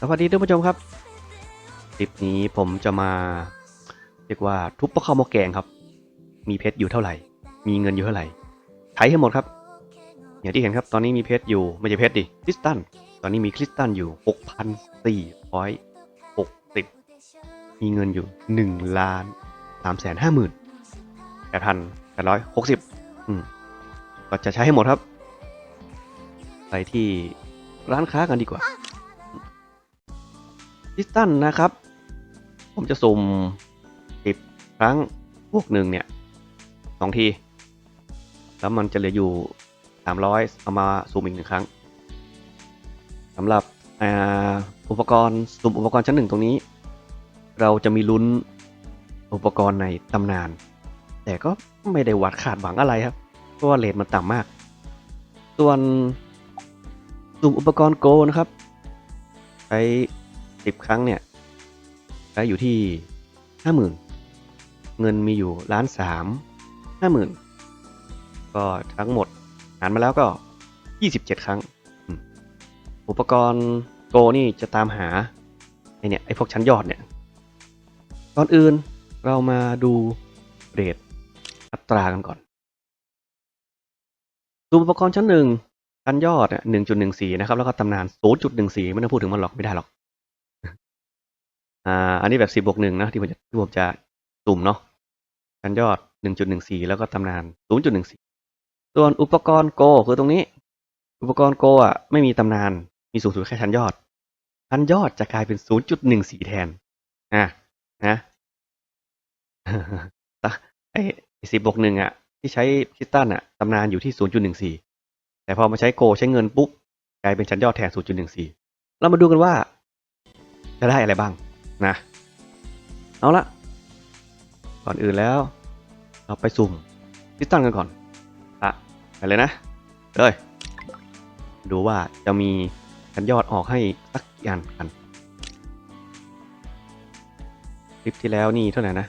สวัสดีท่านผู้ชมครับ คลิปนี้ผมจะมา เรียกว่าทุบปลาข้าวหม้อแกงครับ มีเพชรอยู่เท่าไหร่ มีเงินอยู่เท่าไหร่ใช้ให้หมดครับ อย่างที่เห็นครับ ตอนนี้มีเพชรอยู่ไม่ใช่เพชรดิคริสตัลตอนนี้มีคริสตัลอยู่6,460มีเงินอยู่1ล้าน3แสนห้าหมื่นแปดพันแปดร้อยหกสิบอืมก็จะใช้ให้หมดครับ ไปที่ร้านค้ากันดีกว่า พิสตันนะครับ ผมจะสุ่มสิบครั้งพวกหนึ่งเนี่ยสองที แล้วมันจะเหลืออยู่สามร้อยเอามาสุ่มอีกหนึ่งครั้งสำหรับอ,อุปกรณ์สุ่มอุปกรณ์ชั้นหนึ่งตรงนี้ เราจะมีลุ้นอุปกรณ์ในตำนาน แต่ก็ไม่ได้หวัดขาดหวังอะไรครับ เพราะว่าเลทมันต่ำมาก ส่วนสุ่มอุปกรณ์โกนะครับ ใช้ สิบครั้งเนี่ยใช้อยู่ที่ห้าหมื่นเงินมีอยู่ล้านสามห้าหมื่นก็ทั้งหมดหารมาแล้วก็ยี่สิบเจ็ดครั้ง อุปกรณ์โกนี่จะตามหาไอเนี่ยไอพวกชั้นยอดเนี่ยก่อนอื่นเรามาดูเรทอัตรากันก่อน ดูอุปกรณ์ชั้นหนึ่งชั้นยอดหนึ่งจุดหนึ่งสี่นะครับ แล้วก็ตำนานศูนย์จุดหนึ่งสี่ไม่ต้องพูดถึงมันหรอกไม่ได้หรอก อ่าอันนี้แบบสิบบวกหนึ่งนะที่ผมจะที่ผมจะสุ่มเนาะชั้นยอดหนึ่งจุดหนึ่งสี่แล้วก็ตำนานศูนย์จุดหนึ่งสี่ส่วนอุปกรณ์โกคือตรงนี้ อุปกรณ์โกอะไม่มีตำนาน มีสูงสุดแค่ชั้นยอด ชั้นยอดจะกลายเป็นศูนย์จุดหนึ่งสี่แทน อะนะไอ้สิบบวกหนึ่งอะ ที่ใช้คิสตันอะตำนานอยู่ที่ 0.14 แต่พอมาใช้โกใช้เงินปุ๊บกลายเป็นชั้นยอดแทน 0.14 เรามาดูกันว่าจะได้อะไรบ้าง นะ เอาละก่อนอื่นแล้ว เราไปสุ่มคิสตันกันก่อนอะไปเลยนะเลยดูว่าจะมีชั้นยอดออกให้สักกี่อันกันคลิปที่แล้วนี่เท่าไหร่นะ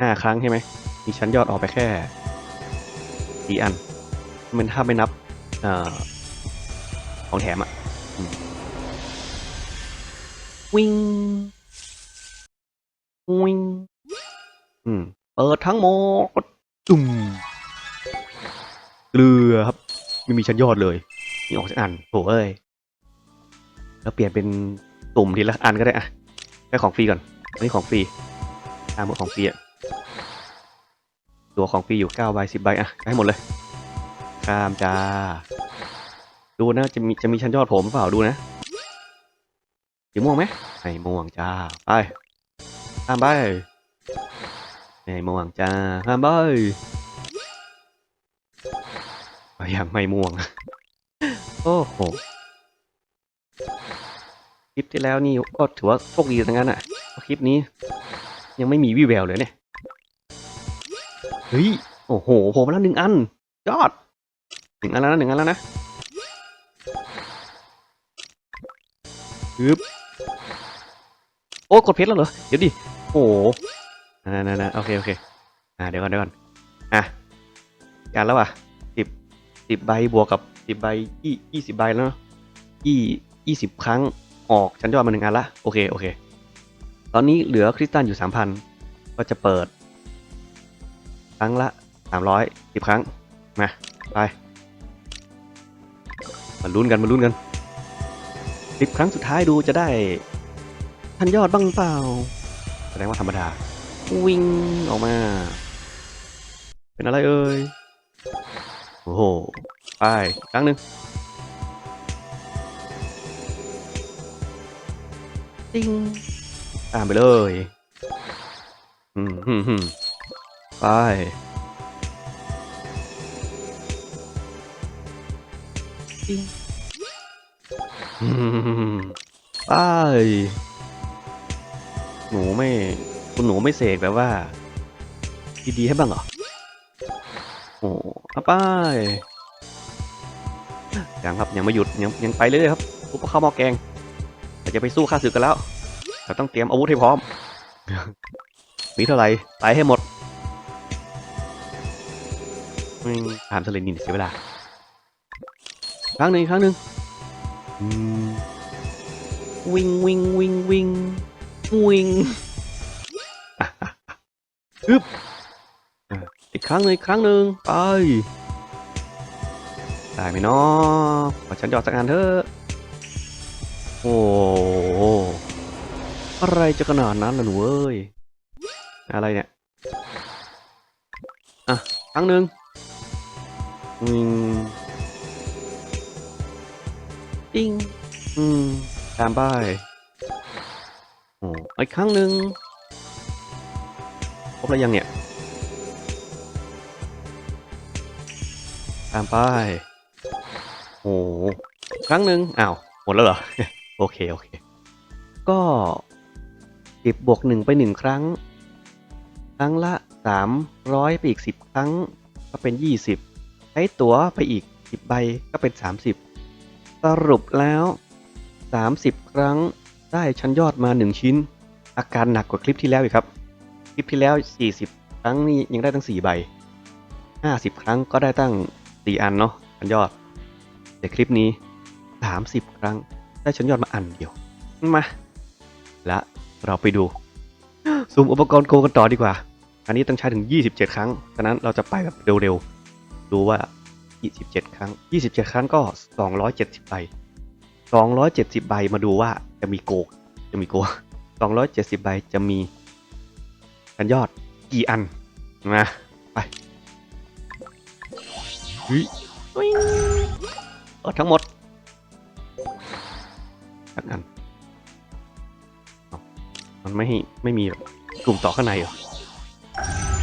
ห้าครั้งใช่ไหมมีชั้นยอดออกไปแค่สี่อัน มันถ้าไม่นับอของแถมอะ่ะวิ่ง วิ่งอืม เปิดทั้งหมด จุ่ม เกลือครับ ไม่มีชั้นยอดเลย มีออกสักอันโถ่เอ้ย แล้วเปลี่ยนเป็นตุ่มทีละอันก็ได้อะได้ของฟรีก่อนอันนี้ของฟรีตามหมดของฟรีอะตัวของฟรีอยู่9ใบ10ใบอะให้หมดเลยข้ามจ้า ดูนะ จะมีจะมีชั้นยอดผมเปล่าดูนะสีม่วงไหมไม่ม่วงจ้า ไป ข้ามไปไม่ม่วงจ้าข้ามไปยังไม่ม่วง โอ้โหคลิปที่แล้วนี่ก็ถือว่าโชคดีทั้งนั้นอะเพราะคลิปนี้ ยังไม่มีวี่แววเลยเนี่ยเฮ้ยโอ้โหโผล่มาแล้วหนึ่งอัน ยอดหนึ่งอันแล้วนะหนึ่งอันแล้วนะฮึบโอ้กดเพชรแล้วเหรอ เดี๋ยวดิ โอ้โหนะนนโอเคโอเค อ่าเดี๋ยวก่อนเดี๋ยวก่อน อะกันแล้วอะสิบสิบใบบวกกับสิบใบยี่ยี่สิบใบแล้วเนอะยี่ยี่สิบครั้งออกชั้นยอดมาหนึ่งอันละโอเคโอเค ตอนนี้เหลือคริสตัลอยู่สามพันก็จะเปิด ครั้งละสามร้อยสิบครั้ง มาไปมาลุ้นกันมาลุ้นกันสิบครั้งสุดท้ายดูจะได้ทันยอดบ้างเปล่า ดงว่าธรรมดา วิ่งออกมา เป็นอะไรเอ่ย โอ้โห ไปอีกครั้งหนึ่งติ้งตามไปเลยอืมฮึมฮึมไปปิ้งอืมไป หนูไม่คุณหนูไม่เสกแบบว่าดีๆให้บ้างเหรอ โอ้เอาไปยังครับยังไม่หยุดยังยังไปเรื่อยครับทุบข้าวหม้อแกงเราจะไปสู้ข้าศึกกันแล้วเราต้องเตรียมอาวุธให้พร้อมมีเท่าไหร่ไปให้หมดถามทะเลนินเสียเวลาครั้งหนึ่งครั้งหนึ่งวิ่งวิ่งวิ่งวิ่ง วิงอึบอีกครั้งหนึ่งอีกครั้งหนึ่งไป ได้ไหมเนาะขอฉันหยอดสักอันเถอะ โอ้โหอะไรจะขนาดนั้นล่ะหนูเอ้ย อะไรเนี่ย อะ ครั้งหนึ่งวิ่งติ้งอืมตามไป อีกครั้งหนึ่งครบแล้วยังเนี่ย ตามไป โอ้ครั้งหนึ่งอ้าว หมดแล้วเหรอ โอเค โอเค ก็สิบบวกหนึ่งไปหนึ่งครั้ง ครั้งละสามร้อยไปอีกสิบครั้ง ก็เป็นยี่สิบใช้ตั๋วไปอีกสิบใบก็เป็นสามสิบสรุปแล้วสามสิบครั้งได้ชั้นยอดมาหนึ่งชิ้น อาการหนักกว่าคลิปที่แล้วอีกครับ คลิปที่แล้วสี่สิบครั้งนี่ยังได้ตั้งสี่ใบห้าสิบครั้งก็ได้ตั้งสี่อันเนาะชั้นยอด แต่คลิปนี้สามสิบครั้งได้ชั้นยอดมาอันเดียว มา และเราไปดูซูมอุปกรณ์โกกันต่อดีกว่า อันนี้ต้องใช้ถึง 27 ครั้ง ฉะนั้นเราจะไปแบบเร็วๆ ดูว่า 27 ครั้ง 27 ครั้งก็ 270 ใบ 270 ใบมาดูว่าจะมีโก จะมีโก 270 ใบจะมีชั้นยอดกี่อันมาไปเฮ้ยวิ่งเออทั้งหมดสักอันมันไม่ไม่มีกลุ่มต่อข้างในเหรอ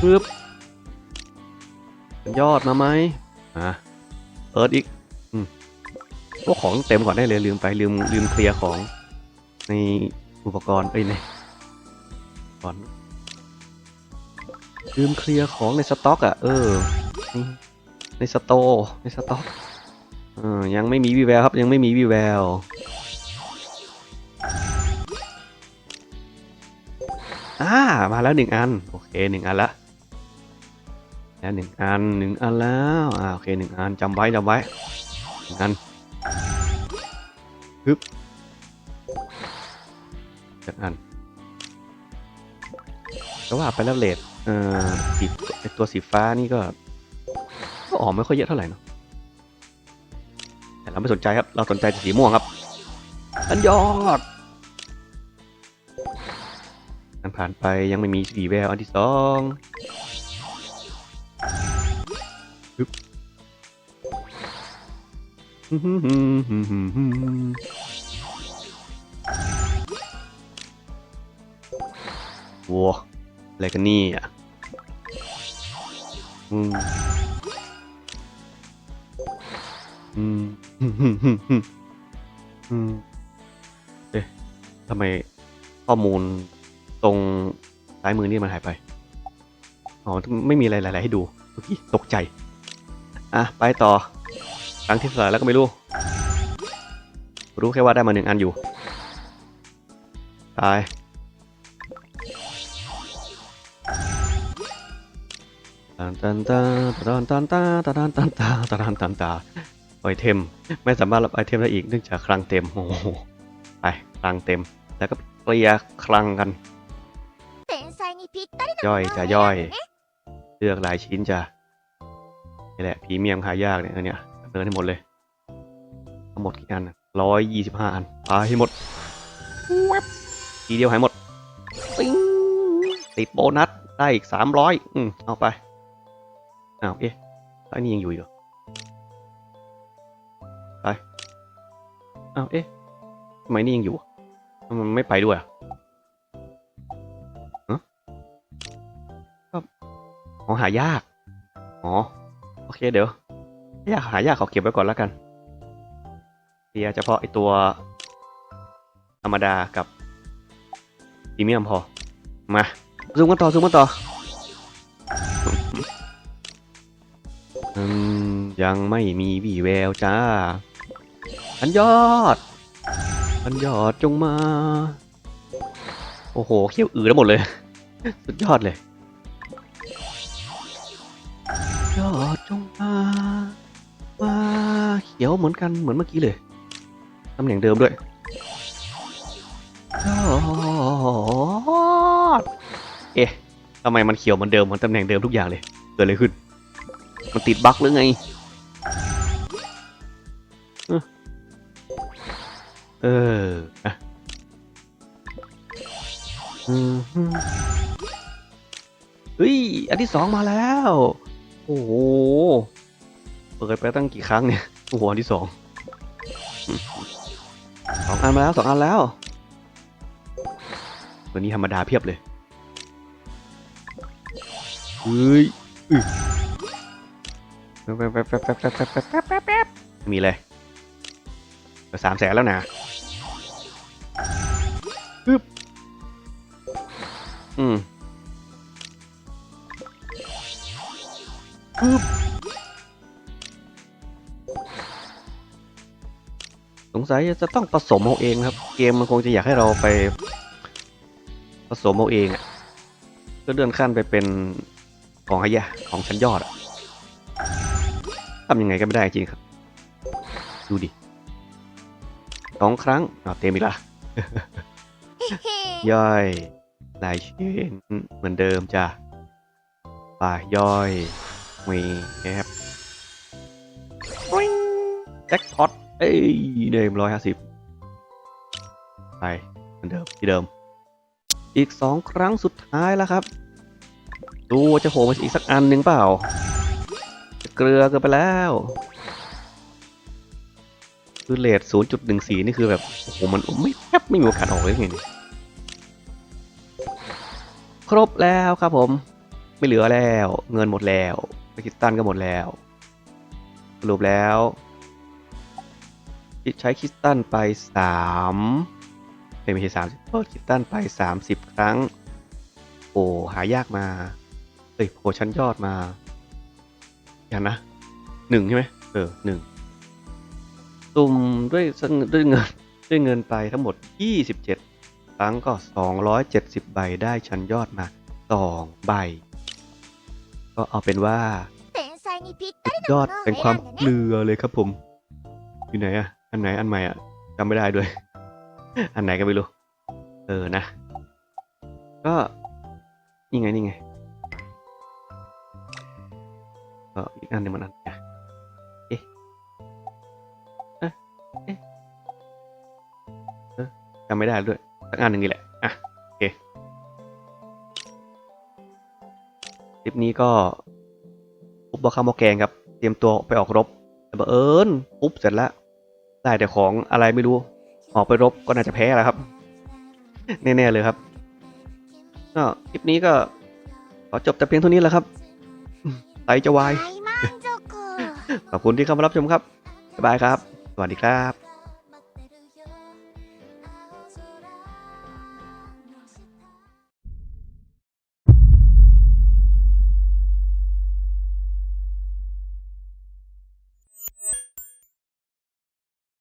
ปึ๊บยอดมาไหมอะเอิร์ดอีกอืมพวกของเต็มก่อนได้เลยลืมไปลืมลืมเคลียร์ของใน อุปกรณ์เอ้ยในก่อนลืมเคลียร์ของในสต็อกอะ เออ ในสโตในสต็อกเออยังไม่มีวีแววครับยังไม่มีวีแววอ่ามาแล้วหนึ่งอัน โอเคหนึ่งอันละแล้วหนึ่งอันหนึ่งอันแล้วอ่าโอเคหนึ่งอันจำไว้จำไว้หนึ่งอันฮึบ จากอันก็ว่าไปแล้วเลดเอ่อสีไอตัวสีฟ้านี่ก็ ก็ออกไม่ค่อยเยอะเท่าไหร่เนาะแต่เราไม่สนใจครับ เราสนใจแต่สีม่วงครับอันยอดอันผ่านไปยังไม่มีสีแววอันที่สองฮึบ วัวอะไรกันนี่อะอืมอืมฮึ่มอืมเอ๊ะทำไมข้อมูลตรงซ้ายมือนี่มันหายไป อ๋อ ไม่มีอะไรหลายๆให้ดู ตกใจ อะ ไปต่อ ครั้งที่เท่าไหร่แล้วก็ไม่รู้ รู้แค่ว่าได้มาหนึ่งอันอยู่ ตาย ตันตันตาตันตันตาตันตันตาตันตันตาไอเทม ไม่สามารถรับไอเทมได้อีกเนื่องจากคลังเต็มโอ้โหไปคลังเต็ม แล้วก็เกลียคลังกัน ย่อยจะย่อย เลือกหลายชิ้นจะนี่แหละผีเมียมหายากเนี่ยเนี่ยเนื้อให้หมดเลยทั้งหมดกี่อันร้อยยี่สิบห้าอันไปให้หมดทีเดียวหายหมดติดโบนัสได้อีกสามร้อยอืมเอาไป อ้าวเอ๊ะแล้วอันนี้ยังอยู่อีกเหรอไปอ้าวเอ๊ะทำไมนี่ยังอยู่มันไม่ไปด้วยอะอ๋อหายาก อ๋อ โอเคเดี๋ยว อยากหายากเขาเก็บไว้ก่อนแล้วกันเคลียเฉพาะไอตัว ธรรมดากับพรีเมียมพอ มา ซูมกันต่อ ซูมกันต่อ ยังไม่มีวี่แววจ้า อันยอด อันยอดจงมา โอ้โหเขี้ยวอือแล้วหมดเลย สุดยอดเลย ยอดจงมามาเขียวเหมือนกันเหมือนเมื่อกี้เลยตำแหน่งเดิมด้วยยอด เอ๊ะทำไมมันเขียวเหมือนเดิมเหมือนตำแหน่งเดิมทุกอย่างเลย เกิดอะไรขึ้น มันติดบั๊กหรือไง เออเอออะอืมฮึเฮ้ย อันที่สองมาแล้ว โอ้โห เปิดไปตั้งกี่ครั้งเนี่ย โอ้โห อันที่สองสองอันมาแล้วสองอันแล้ว ตัวนี้ธรรมดาเพียบเลย เฮ้ยอ แป๊บแป๊บแป๊บแป๊บแป๊บแป๊บแป๊บแป๊บแป๊บแป๊บมีเลยสามแสนแล้วนะปึ๊บอืมปึ๊บสงสัยจะต้องผสมเอาเองครับ เกมมันคงจะอยากให้เราไป ผสมเอาเองอะก็เลื่อนขั้นไปเป็นของขยะของชั้นยอดอะ ทำยังไงก็ไม่ได้จริงครับ ดูดิสองครั้งอ้าวเต็มอีกละへへย่อยลายชื่นเหมือนเดิมจ้ะป่าย่อยมีแอบแจ็คพอตเอ้ยเดิมร้อยห้าสิบไปเหมือนเดิมที่เดิม อีกสองครั้งสุดท้ายแล้วครับ ดูว่าจะโผล่มาอีกสักอันหนึ่งเปล่าจะ เกลือเกินไปแล้วคือเลท0.14นี่คือแบบโอ้โหมันไม่แทบไม่มีโอกาสออกเลยไงครบแล้วครับผม ไม่เหลือแล้ว เงินหมดแล้วไปคิดตันก็หมดแล้วสรุปแล้วใช้คิสตันไปสามเอ้ยไม่ใช่สามสิบคิสตันไปสามสิบครั้ง โอ้หายากมาเอ้ยโผชั้นยอดมา ย่งนะหนึ่งใช่ไหมเออหนึ่งตุ่มด้วยด้วยเงินด้วยเงินไปทั้งหมด 27 ครั้งก็ 270 ใบได้ชั้นยอดมา 2 ใบ ก็เอาเป็นว่า ยอดเป็นความเกลือเลยครับผม อยู่ไหนอะอันไหนอันใหม่อะจำไม่ได้ด้วย อันไหนก็ไม่รู้ เออนะ ก็ นี่ไงนี่ไง ก็อีกอันหนึงมันอันเนี่ยเอ๊ะเอ๊ะเอ๊ะจำไม่ได้ด้วยสักอันหนึ่งนี่แหละ อะ โอเค คลิปนี้ก็ปุ๊บบอคาโมแกงครับ เตรียมตัวไปออกรบ แต่บังเอิญปุ๊บเสร็จแล้ว ได้แต่ของอะไรไม่รู้ ออกไปรบก็น่าจะแพ้แล้วครับ แน่ ๆ เลยครับก็คลิปนี้ก็ขอจบแต่เพียงเท่านี้แหละครับ ไตจะวาย ขอบคุณที่เข้ามารับชมครับ บ๊ายบายครับ สวัสดีครับ